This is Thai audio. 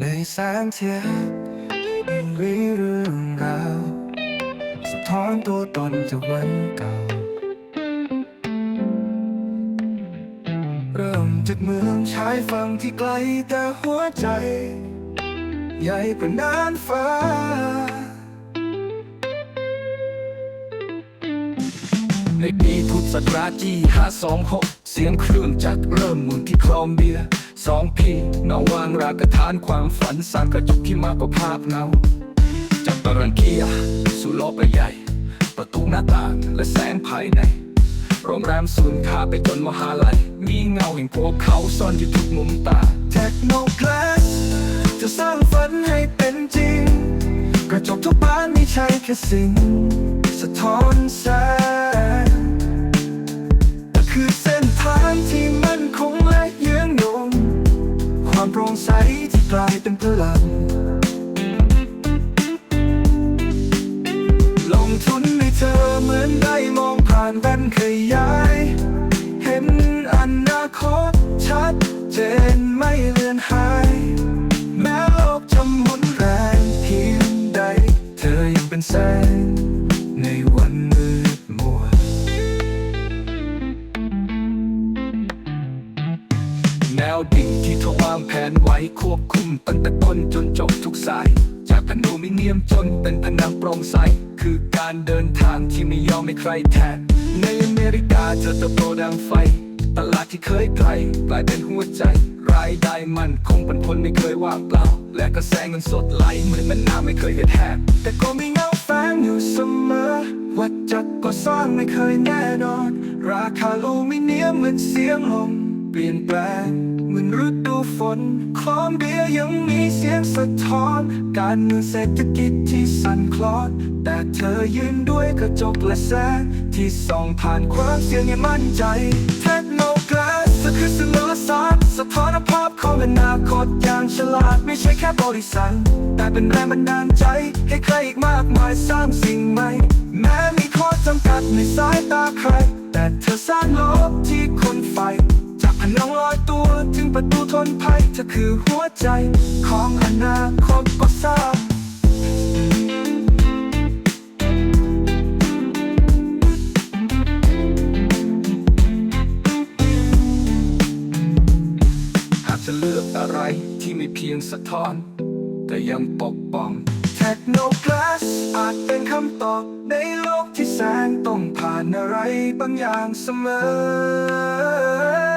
ในแสงเทียนยังมีเรื่องราวสะท้อนตัวตนจากวันเก่า เริ่มจากเมืองชายฝั่งที่ไกลแต่หัวใจ ใหญ่กว่าน่านฟ้า ในปีพุทธศักราชที่526 เสียงเครื่องจักรเริ่มหมุนที่คลอมเบีย สองพี่น้องวางรากฐานความฝันสร้างกระจกที่มากกว่าภาพเงาจากบารันเกียสู่โลกใบใหญ่ ประตูหน้าต่างและแสงภายในโรงแรมสูนค่าไปจนมหาลัย มีเงาแห่งพวกเขาซ่อนอยู่ทุกมุมตาเทคโนคลาสจะสร้างฝันให้เป็นจริง กระจกทุกบานไม่ใช่แค่สิ่ง สะท้อนแส กลายเป็นพลัง ลงทุนในเธอเหมือนได้มองผ่านแว่นขยาย เห็นอนาคตชัดเจนไม่เลือนหาย แม้โลกจะหมุนแรงเพียงใด เธอยังเป็นแสงในวันมืดมัวแนวดิ่ง ทวางแผนไว้ควบคุมตั้งแต่ต้นจนจบทุกสาย จากอลูมิเนียมจนเป็นผนังโปร่งใส คือการเดินทางที่ไม่ยอมให้ใครแทน ในอเมริกาเธอเติบโตดังไฟ ตลาดที่เคยไกลกลายเป็นหัวใจ รายได้มันคงเป็นผลไม่เคยว่างเปล่า และกระแสเงินสดไหลเหมือนมันน้ำไม่เคยเห็นแหบแต่ก็มีเงาแฝงอยู่เสมอวัดจัดก็สร้างไม่เคยแน่นอน ราคาอลูมิเนียมเหมือนเสียงลมเปลี่ยนแปลง มือนฤดูฝนคลอมเบียร์ยังมีเสียงสะท้อน การเมืองเศรษฐกิจที่สั่นคลอน แต่เธอยืนด้วยกระจกและแสง ที่ส่องผ่านความเสี่ยงอย่างมั่นใจเทคโนกลาสคือสิ่งมลสารสะท้อนภาพของอนาคตอย่างฉลาดไม่ใช่แค่บริษัทแต่เป็นแรงบันดาลใจ ให้ใครอีกมากมายสร้างสิ่งใหม่ แม้มีข้อจำกัดในสายตาใคร แต่เธอสร้างโลกที่ นภัยเธอคือหัวใจ ของอนาคตก็ทราบหากจะเลือกอะไรที่ไม่เพียงสะท้อน แต่ยังปกป้องเทคโนคลาสอาจเป็นคำตอบในโลกที่แสงต้องผ่านอะไรบางอย่างเสมอ